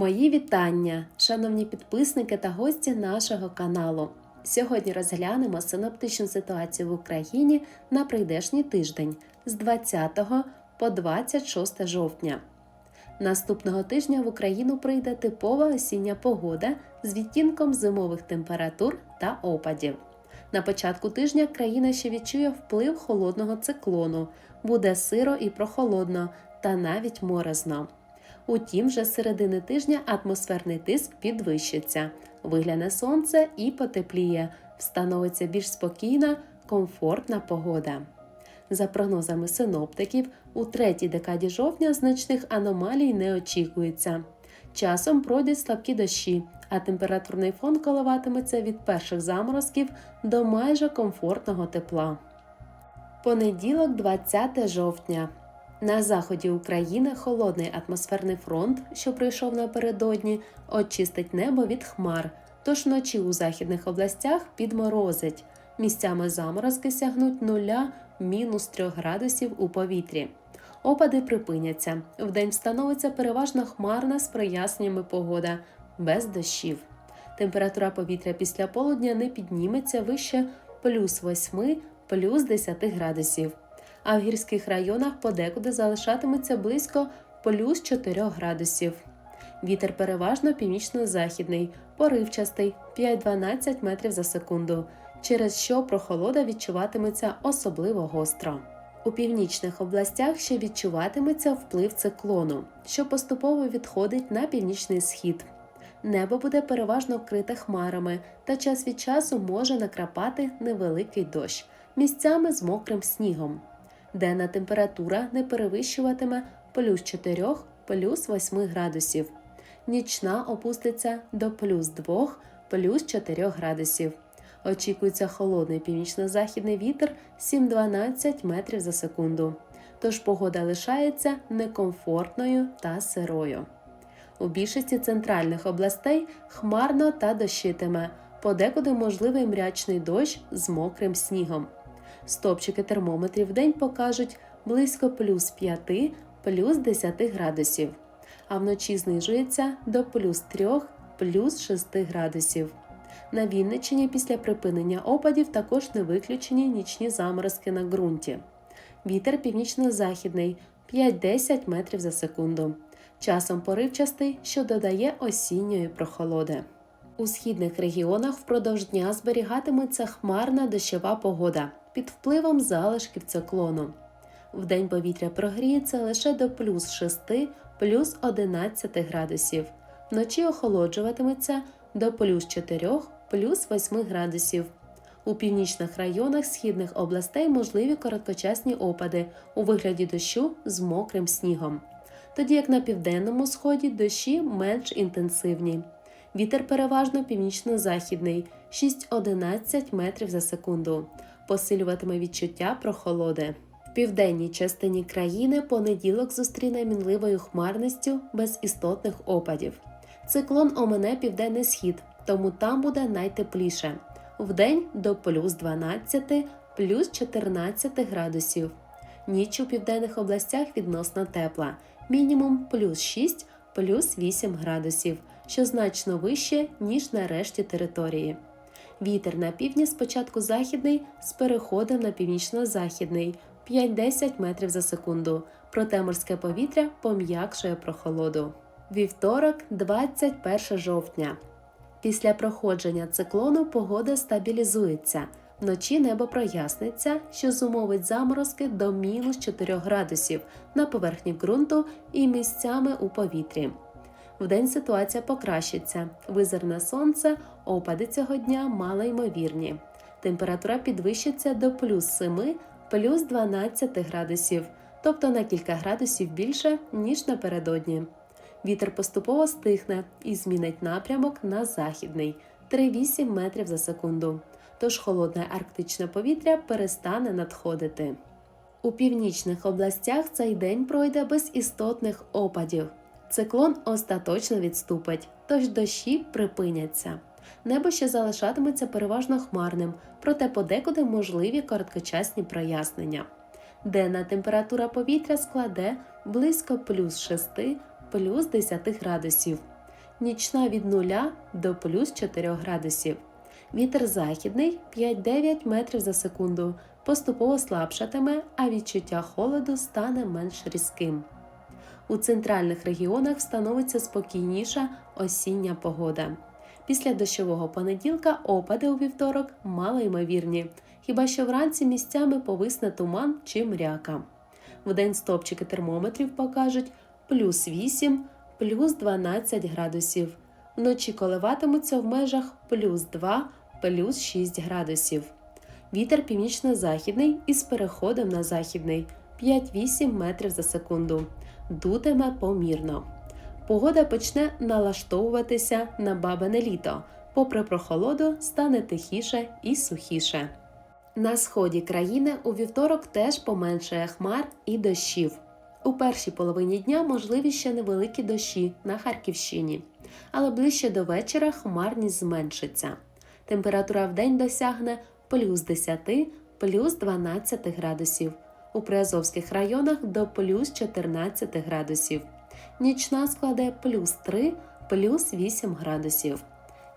Мої вітання, шановні підписники та гості нашого каналу. Сьогодні розглянемо синоптичну ситуацію в Україні на прийдешній тиждень з 20 по 26 жовтня. Наступного тижня в Україну прийде типова осіння погода з відтінком зимових температур та опадів. На початку тижня країна ще відчує вплив холодного циклону, буде сиро і прохолодно та навіть морозно. Утім, вже з середини тижня атмосферний тиск підвищиться, вигляне сонце і потепліє, встановиться більш спокійна, комфортна погода. За прогнозами синоптиків, у третій декаді жовтня значних аномалій не очікується. Часом пройдуть слабкі дощі, а температурний фон коливатиметься від перших заморозків до майже комфортного тепла. Понеділок, 20 жовтня. На заході України холодний атмосферний фронт, що прийшов напередодні, очистить небо від хмар, тож вночі у західних областях підморозить. Місцями заморозки сягнуть нуля мінус 3 градусів у повітрі. Опади припиняться. Вдень встановиться переважно хмарна з проясненнями погода, без дощів. Температура повітря після полудня не підніметься вище плюс 8, плюс 10 градусів а в гірських районах подекуди залишатиметься близько плюс 4 градусів. Вітер переважно північно-західний, поривчастий 5-12 метрів за секунду, через що прохолода відчуватиметься особливо гостро. У північних областях ще відчуватиметься вплив циклону, що поступово відходить на північний схід. Небо буде переважно вкрите хмарами, та час від часу може накрапати невеликий дощ, місцями з мокрим снігом денна температура не перевищуватиме плюс 4 плюс 8 градусів. Нічна опуститься до плюс 2 плюс 4 градусів. Очікується холодний північно-західний вітер 7-12 метрів за секунду. Тож погода лишається некомфортною та сирою. У більшості центральних областей хмарно та дощитиме, подекуди можливий мрячний дощ з мокрим снігом. Стопчики термометрів в день покажуть близько плюс 5 плюс 10 градусів, а вночі знижується до плюс 3 плюс 6 градусів. На Вінниччині після припинення опадів також не виключені нічні заморозки на ґрунті. Вітер північно-західний 5-10 метрів за секунду. Часом поривчастий, що додає осінньої прохолоди. У східних регіонах впродовж дня зберігатиметься хмарна дощова погода під впливом залишків циклону. Вдень повітря прогріється лише до плюс 6 плюс 11 градусів, вночі охолоджуватиметься до плюс 4 плюс 8 градусів. У північних районах східних областей можливі короткочасні опади у вигляді дощу з мокрим снігом, тоді як на південному сході дощі менш інтенсивні. Вітер переважно північно-західний 6-11 метрів за секунду посилюватиме відчуття прохолоди. В південній частині країни понеділок зустріне мінливою хмарністю без істотних опадів. Циклон омине південний схід, тому там буде найтепліше вдень до плюс 12, плюс 14 градусів. Ніч у південних областях відносно тепла, мінімум плюс 6, плюс 8 градусів, що значно вище, ніж на решті території. Вітер на півдні спочатку західний з переходом на північно-західний 5-10 метрів за секунду, проте морське повітря пом'якшує прохолоду. Вівторок, 21 жовтня. Після проходження циклону погода стабілізується. Вночі небо проясниться, що зумовить заморозки до мінус 4 градусів на поверхні ґрунту і місцями у повітрі. Вдень ситуація покращиться. Визирне сонце, опади цього дня малоймовірні. Температура підвищиться до плюс 7, плюс 12 градусів, тобто на кілька градусів більше, ніж напередодні. Вітер поступово стихне і змінить напрямок на західний 3-8 метрів за секунду. Тож холодне арктичне повітря перестане надходити. У північних областях цей день пройде без істотних опадів. Циклон остаточно відступить, тож дощі припиняться. Небо ще залишатиметься переважно хмарним, проте подекуди можливі короткочасні прояснення. Денна температура повітря складе близько плюс 6 плюс 10 градусів. нічна від 0 до плюс 4 градусів. Вітер західний 5-9 метрів за секунду, поступово слабшатиме, а відчуття холоду стане менш різким. У центральних регіонах встановиться спокійніша осіння погода. Після дощового понеділка опади у вівторок малоймовірні, хіба що вранці місцями повисне туман чи мряка. Вдень стопчики термометрів покажуть плюс 8, плюс 12 градусів. Вночі коливатимуться в межах плюс 2, плюс 6 градусів. Вітер північно-західний із переходом на західний 5-8 метрів за секунду. Дутиме помірно. Погода почне налаштовуватися на бабине літо. Попри прохолоду, стане тихіше і сухіше. На сході країни у вівторок теж поменшає хмар і дощів. У першій половині дня можливі ще невеликі дощі на Харківщині, але ближче до вечора хмарність зменшиться. Температура в день досягне плюс 10, плюс 12 градусів. У приазовських районах до плюс 14 градусів. Нічна складе плюс 3, плюс 8 градусів.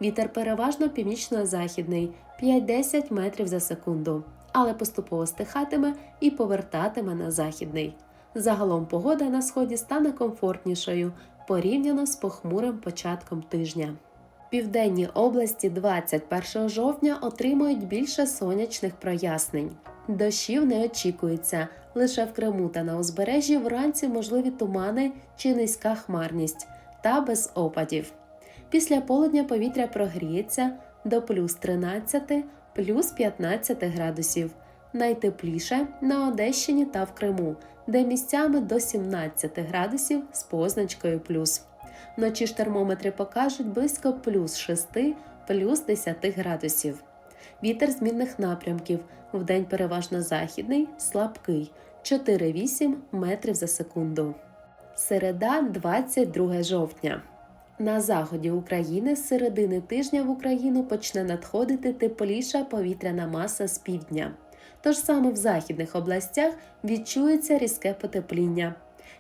Вітер переважно північно-західний 5-10 метрів за секунду, але поступово стихатиме і повертатиме на західний. Загалом погода на сході стане комфортнішою порівняно з похмурим початком тижня. Південні області 21 жовтня отримують більше сонячних прояснень. Дощів не очікується. Лише в Криму та на узбережжі вранці можливі тумани чи низька хмарність та без опадів. Після полудня повітря прогріється до плюс 13, плюс 15 градусів. Найтепліше на Одещині та в Криму, де місцями до 17 градусів з позначкою плюс. Вночі ж термометри покажуть близько плюс 6, плюс 10 градусів. Вітер змінних напрямків. Вдень переважно західний, слабкий 4-8 метрів за секунду. Середа, 22 жовтня. На заході України з середини тижня в Україну почне надходити тепліша повітряна маса з півдня. Тож саме в західних областях відчується різке потепління.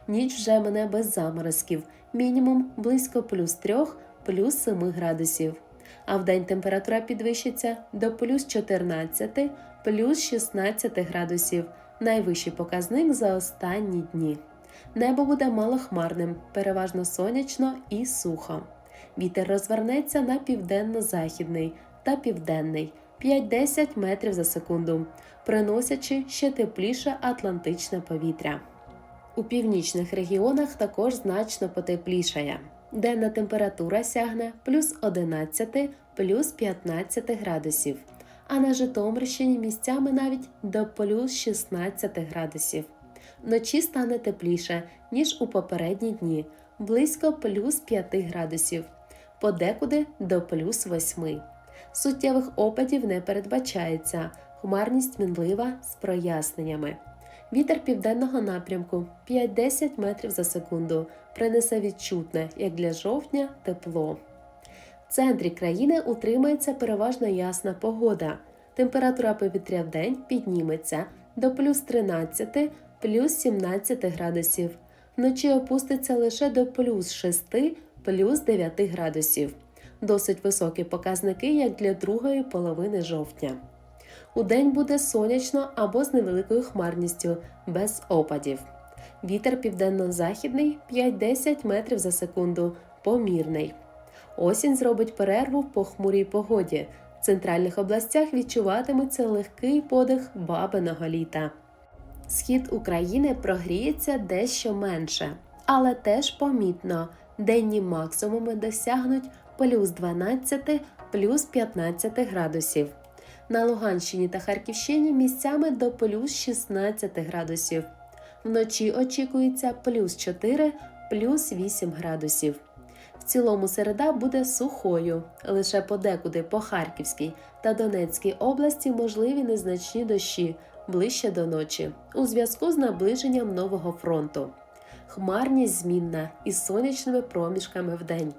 Ніч вже мене без заморозків, мінімум близько плюс 3, плюс 7 градусів. А вдень температура підвищиться до плюс 14, плюс 16 градусів, найвищий показник за останні дні. Небо буде малохмарним, переважно сонячно і сухо. Вітер розвернеться на південно-західний та південний 5-10 метрів за секунду, приносячи ще тепліше атлантичне повітря. У північних регіонах також значно потеплішає. Денна температура сягне плюс 11, плюс 15 градусів, а на Житомирщині місцями навіть до плюс 16 градусів. Вночі стане тепліше, ніж у попередні дні, близько плюс 5 градусів, подекуди до плюс 8. Суттєвих опадів не передбачається, хмарність мінлива з проясненнями. Вітер південного напрямку 5-10 метрів за секунду принесе відчутне, як для жовтня, тепло. В центрі країни утримається переважно ясна погода. Температура повітря в день підніметься до плюс 13, плюс 17 градусів. Вночі опуститься лише до плюс 6, плюс 9 градусів. Досить високі показники, як для другої половини жовтня. Удень буде сонячно або з невеликою хмарністю, без опадів. Вітер південно-західний 5-10 метрів за секунду, помірний. Осінь зробить перерву в похмурій погоді. В центральних областях відчуватиметься легкий подих бабиного літа. Схід України прогріється дещо менше, але теж помітно. Денні максимуми досягнуть плюс 12, плюс 15 градусів. На Луганщині та Харківщині місцями до плюс 16 градусів. Вночі очікується плюс 4, плюс 8 градусів. В цілому середа буде сухою. Лише подекуди по Харківській та Донецькій області можливі незначні дощі ближче до ночі у зв'язку з наближенням нового фронту. Хмарність змінна із сонячними проміжками в день.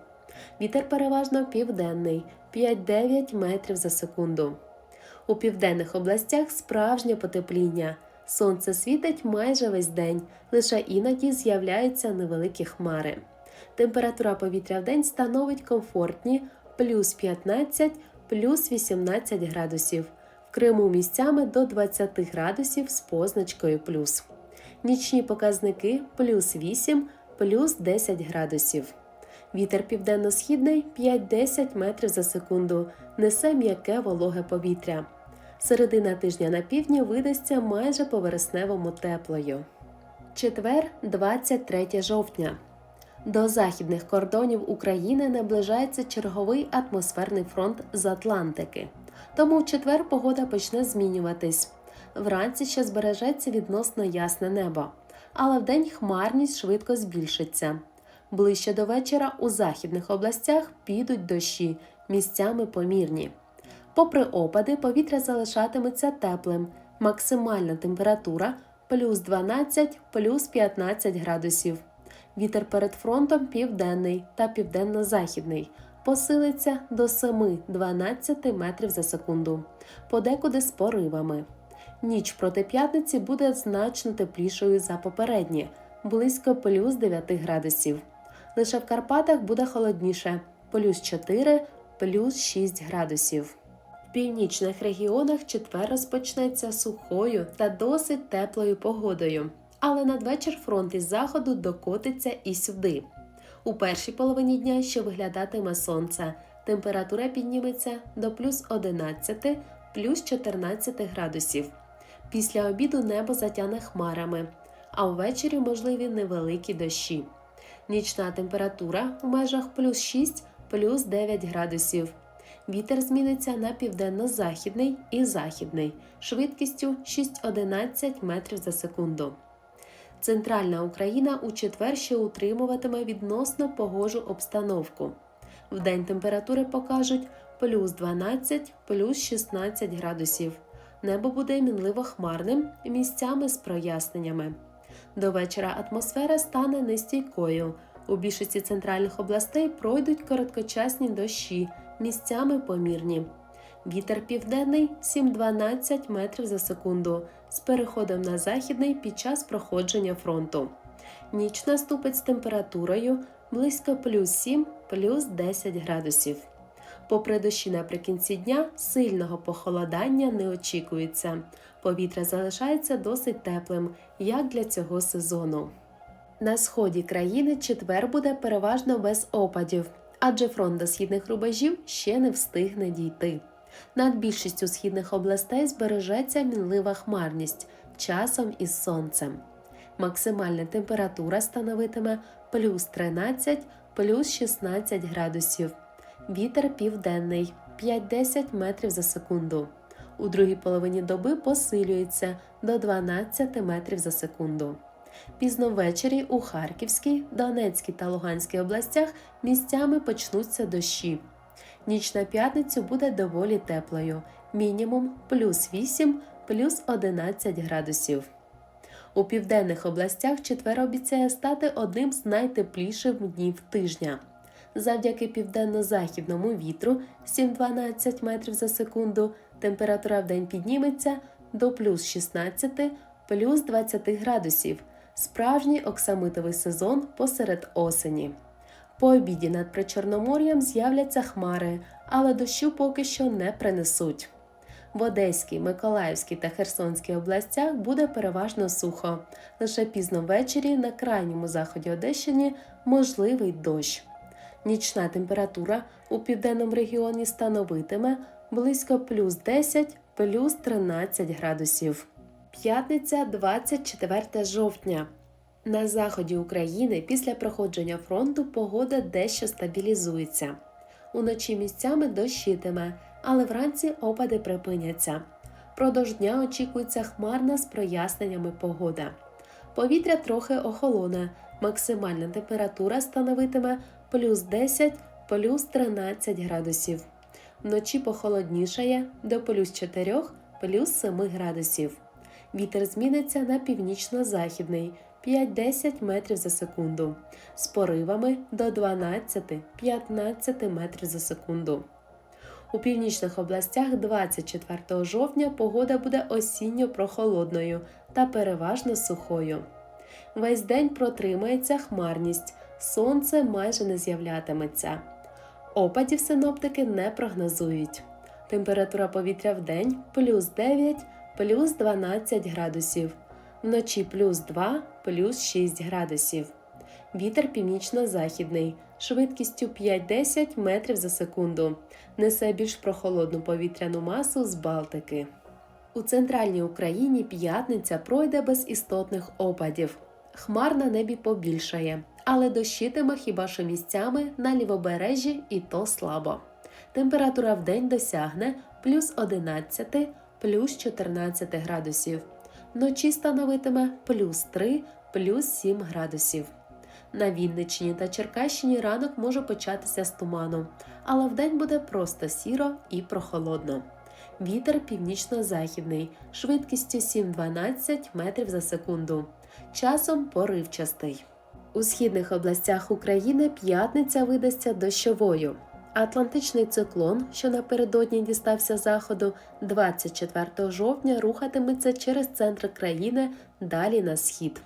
Вітер переважно південний 5-9 метрів за секунду. У південних областях справжнє потепління. Сонце світить майже весь день, лише іноді з'являються невеликі хмари. Температура повітря в день становить комфортні плюс 15, плюс 18 градусів. В Криму місцями до 20 градусів з позначкою плюс. Нічні показники плюс 8, плюс 10 градусів. Вітер південно-східний 5-10 метрів за секунду, несе м'яке вологе повітря. Середина тижня на півдні видасться майже по вересневому теплою. Четвер, 23 жовтня. До західних кордонів України наближається черговий атмосферний фронт з Атлантики. Тому в четвер погода почне змінюватись. Вранці ще збережеться відносно ясне небо, але вдень хмарність швидко збільшиться. Ближче до вечора у західних областях підуть дощі, місцями помірні. Попри опади, повітря залишатиметься теплим, максимальна температура плюс 12 плюс 15 градусів. Вітер перед фронтом південний та південно-західний. Посилиться до 7-12 метрів за секунду, подекуди з поривами. Ніч проти п'ятниці буде значно теплішою за попередні, близько плюс 9 градусів. Лише в Карпатах буде холодніше плюс 4, плюс 6 градусів. В північних регіонах четвер розпочнеться сухою та досить теплою погодою, але надвечір фронт із заходу докотиться і сюди. У першій половині дня ще виглядатиме сонце. Температура підніметься до плюс 11, плюс 14 градусів. Після обіду небо затяне хмарами, а ввечері можливі невеликі дощі. Нічна температура у межах плюс 6, плюс 9 градусів. Вітер зміниться на південно-західний і західний швидкістю 6-11 метрів за секунду. Центральна Україна у четвер ще утримуватиме відносно погожу обстановку. Вдень температури покажуть плюс 12, плюс 16 градусів. Небо буде мінливо хмарним місцями з проясненнями. До вечора атмосфера стане нестійкою. У більшості центральних областей пройдуть короткочасні дощі, місцями помірні. Вітер південний 7-12 метрів за секунду з переходом на західний під час проходження фронту. Ніч наступить з температурою близько плюс 7 плюс 10 градусів. Попри дощі наприкінці дня, сильного похолодання не очікується. Повітря залишається досить теплим, як для цього сезону. На сході країни четвер буде переважно без опадів, адже фронт до східних рубежів ще не встигне дійти. Над більшістю східних областей збережеться мінлива хмарність часом із сонцем. Максимальна температура становитиме плюс 13 плюс 16 градусів. Вітер південний 5-10 метрів за секунду. У другій половині доби посилюється до 12 метрів за секунду. Пізно ввечері у Харківській, Донецькій та Луганській областях місцями почнуться дощі. Ніч на п'ятницю буде доволі теплою, мінімум плюс 8, плюс 11 градусів. У південних областях четвер обіцяє стати одним з найтепліших днів тижня. Завдяки південно-західному вітру 7-12 метрів за секунду температура в день підніметься до плюс 16, плюс 20 градусів. Справжній оксамитовий сезон посеред осені. По обіді над Причорномор'ям з'являться хмари, але дощу поки що не принесуть. В Одеській, Миколаївській та Херсонській областях буде переважно сухо. Лише пізно ввечері на крайньому заході Одещині можливий дощ. Нічна температура у південному регіоні становитиме близько плюс 10 плюс 13 градусів. П'ятниця 24 жовтня. На заході України після проходження фронту погода дещо стабілізується. Уночі місцями дощитиме, але вранці опади припиняться. Продовж дня очікується хмарна з проясненнями погода. Повітря трохи охолоне, максимальна температура становитиме плюс 10 плюс 13 градусів. Вночі похолоднішає до плюс 4 плюс 7 градусів. Вітер зміниться на північно-західний 5-10 метрів за секунду, з поривами до 12-15 метрів за секунду. У північних областях 24 жовтня погода буде осінньо прохолодною та переважно сухою. Весь день протримається хмарність сонце майже не з'являтиметься. Опадів синоптики не прогнозують. Температура повітря в день плюс 9, плюс 12 градусів, вночі плюс 2, плюс 6 градусів. Вітер північно-західний, швидкістю 5-10 метрів за секунду. Несе більш прохолодну повітряну масу з Балтики. У центральній Україні п'ятниця пройде без істотних опадів. Хмар на небі побільшає, але дощитиме хіба що місцями на лівобережжі і то слабо. Температура в день досягне плюс 11, плюс 14 градусів. Вночі становитиме плюс 3, плюс 7 градусів. На Вінниччині та Черкащині ранок може початися з туману, але вдень буде просто сіро і прохолодно. Вітер північно-західний, швидкістю 7-12 метрів за секунду, часом поривчастий. У східних областях України п'ятниця видасться дощовою. Атлантичний циклон, що напередодні дістався заходу, 24 жовтня рухатиметься через центр країни далі на схід.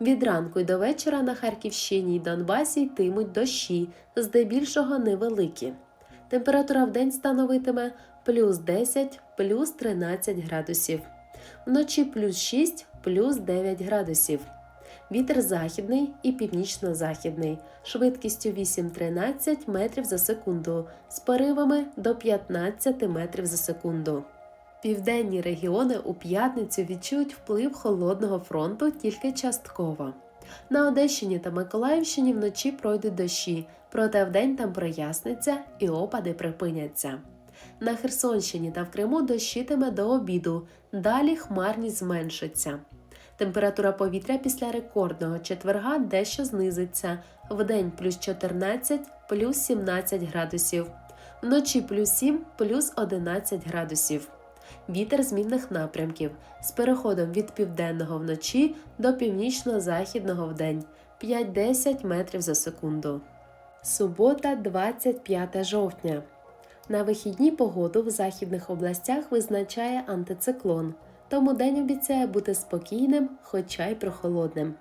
Від ранку й до вечора на Харківщині й Донбасі йтимуть дощі, здебільшого невеликі. Температура в день становитиме плюс 10, плюс 13 градусів, вночі плюс 6, плюс 9 градусів. Вітер західний і північно-західний, швидкістю 8-13 метрів за секунду, з поривами до 15 метрів за секунду. Південні регіони у п'ятницю відчують вплив холодного фронту тільки частково. На Одещині та Миколаївщині вночі пройдуть дощі, проте вдень там проясниться і опади припиняться. На Херсонщині та в Криму дощитиме до обіду, далі хмарність зменшиться. Температура повітря після рекордного четверга дещо знизиться вдень плюс 14, плюс 17 градусів, вночі плюс 7, плюс 11 градусів. Вітер змінних напрямків з переходом від південного вночі до північно-західного вдень 5-10 метрів за секунду. Субота, 25 жовтня. На вихідні погоду в західних областях визначає антициклон, тому день обіцяє бути спокійним, хоча й прохолодним.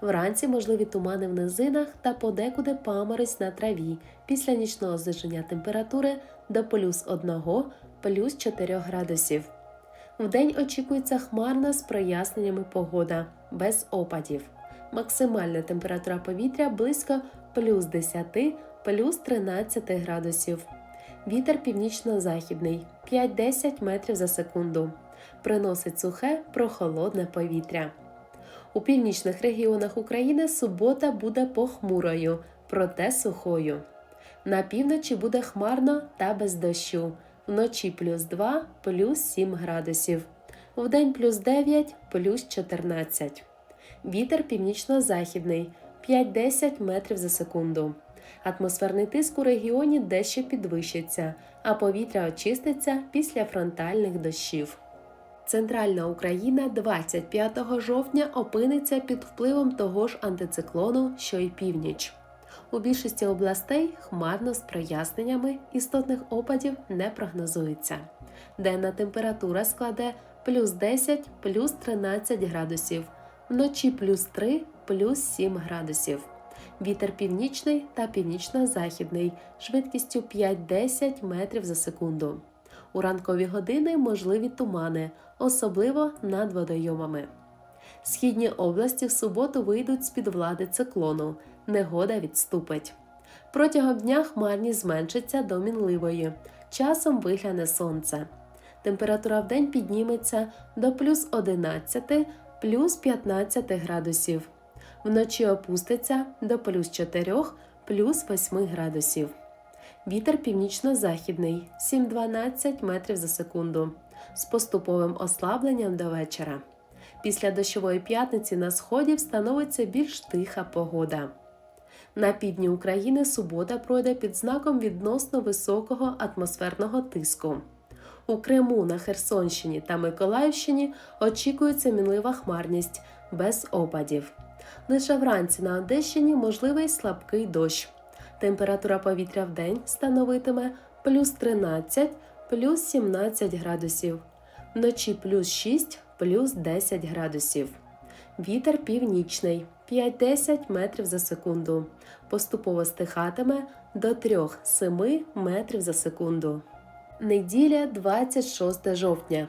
Вранці можливі тумани в низинах та подекуди паморозь на траві після нічного зниження температури до плюс 1, плюс 4 градусів. Вдень очікується хмарна з проясненнями погода, без опадів. Максимальна температура повітря близько плюс 10, плюс 13 градусів. Вітер північно-західний 5-10 метрів за секунду. Приносить сухе прохолодне повітря. У північних регіонах України субота буде похмурою, проте сухою. На півночі буде хмарно та без дощу. Вночі плюс 2, плюс 7 градусів. Вдень плюс 9, плюс 14. Вітер північно-західний 5-10 метрів за секунду. Атмосферний тиск у регіоні дещо підвищиться, а повітря очиститься після фронтальних дощів. Центральна Україна 25 жовтня опиниться під впливом того ж антициклону, що й північ. У більшості областей хмарно з проясненнями істотних опадів не прогнозується. Денна температура складе плюс 10 плюс 13 градусів, вночі плюс 3 плюс 7 градусів. Вітер північний та північно-західний швидкістю 5-10 метрів за секунду. У ранкові години можливі тумани, особливо над водойомами. Східні області в суботу вийдуть з під влади циклону, негода відступить. Протягом дня хмарність зменшиться до мінливої, часом вигляне сонце. Температура в день підніметься до плюс 11, плюс 15 градусів. Вночі опуститься до плюс 4, плюс 8 градусів. Вітер північно-західний 7-12 метрів за секунду з поступовим ослабленням до вечора. Після дощової п'ятниці на сході встановиться більш тиха погода. На півдні України субота пройде під знаком відносно високого атмосферного тиску. У Криму, на Херсонщині та Миколаївщині очікується мінлива хмарність без опадів. Лише вранці на Одещині можливий слабкий дощ. Температура повітря в день становитиме плюс 13, плюс 17 градусів, вночі плюс 6, плюс 10 градусів. Вітер північний 5-10 метрів за секунду. Поступово стихатиме до 3-7 метрів за секунду. Неділя 26 жовтня.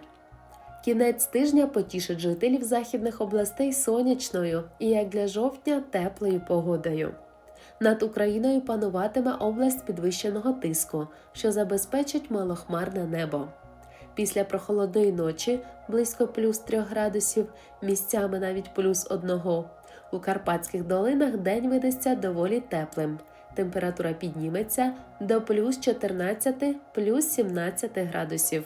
Кінець тижня потішить жителів західних областей сонячною і, як для жовтня, теплою погодою. Над Україною пануватиме область підвищеного тиску, що забезпечить малохмарне небо. Після прохолодної ночі близько плюс 3 градусів, місцями навіть плюс 1. У Карпатських долинах день видасться доволі теплим. Температура підніметься до плюс 14 плюс 17 градусів.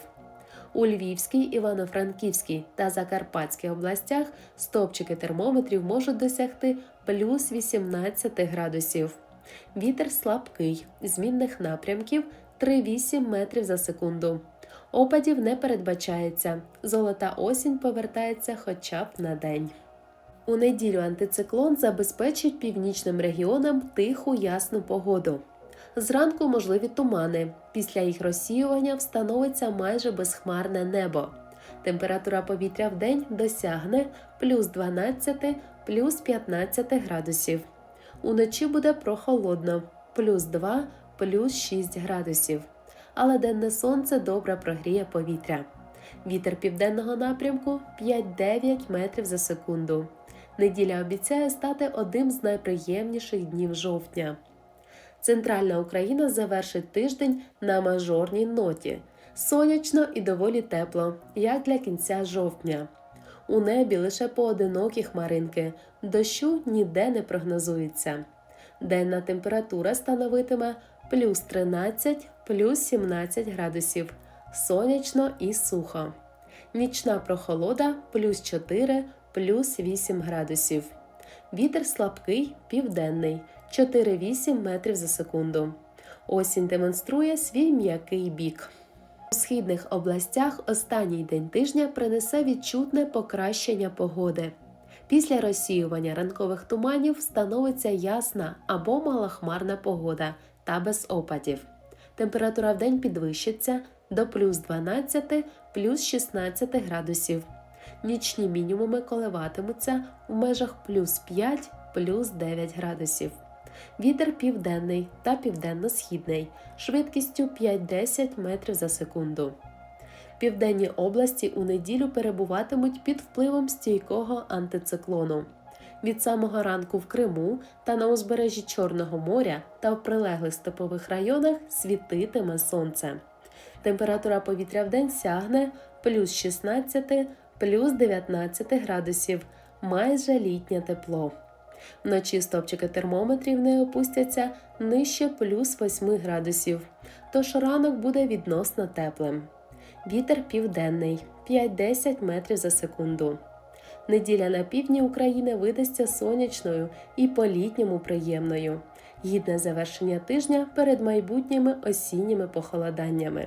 У Львівській, Івано-Франківській та Закарпатській областях стопчики термометрів можуть досягти плюс 18 градусів. Вітер слабкий, змінних напрямків 3-8 метрів за секунду. Опадів не передбачається. Золота осінь повертається хоча б на день. У неділю антициклон забезпечить північним регіонам тиху ясну погоду. Зранку можливі тумани. Після їх розсіювання встановиться майже безхмарне небо. Температура повітря в день досягне плюс 12 плюс 15 градусів. Уночі буде прохолодно плюс 2 плюс 6 градусів. Але денне сонце добре прогріє повітря. Вітер південного напрямку 5-9 метрів за секунду. Неділя обіцяє стати одним з найприємніших днів жовтня. Центральна Україна завершить тиждень на мажорній ноті. Сонячно і доволі тепло, як для кінця жовтня. У небі лише поодинокі хмаринки, дощу ніде не прогнозується. Денна температура становитиме плюс 13, плюс 17 градусів, сонячно і сухо. Нічна прохолода плюс 4, плюс 8 градусів. Вітер слабкий, південний 4-8 метрів за секунду. Осінь демонструє свій м'який бік. У східних областях останній день тижня принесе відчутне покращення погоди. Після розсіювання ранкових туманів встановиться ясна або малохмарна погода та без опадів. Температура в день підвищиться до плюс 12 плюс 16 градусів. Нічні мінімуми коливатимуться в межах плюс 5 плюс 9 градусів. Вітер південний та південно-східний швидкістю 5-10 метрів за секунду. Південні області у неділю перебуватимуть під впливом стійкого антициклону. Від самого ранку в Криму та на узбережжі Чорного моря та в прилеглих степових районах світитиме сонце. Температура повітря в день сягне плюс 16 плюс 19 градусів, майже літнє тепло. Вночі стопчики термометрів не опустяться нижче плюс 8 градусів, тож ранок буде відносно теплим. Вітер південний 5-10 метрів за секунду. Неділя на півдні України видасться сонячною і по-літньому приємною. Гідне завершення тижня перед майбутніми осінніми похолоданнями.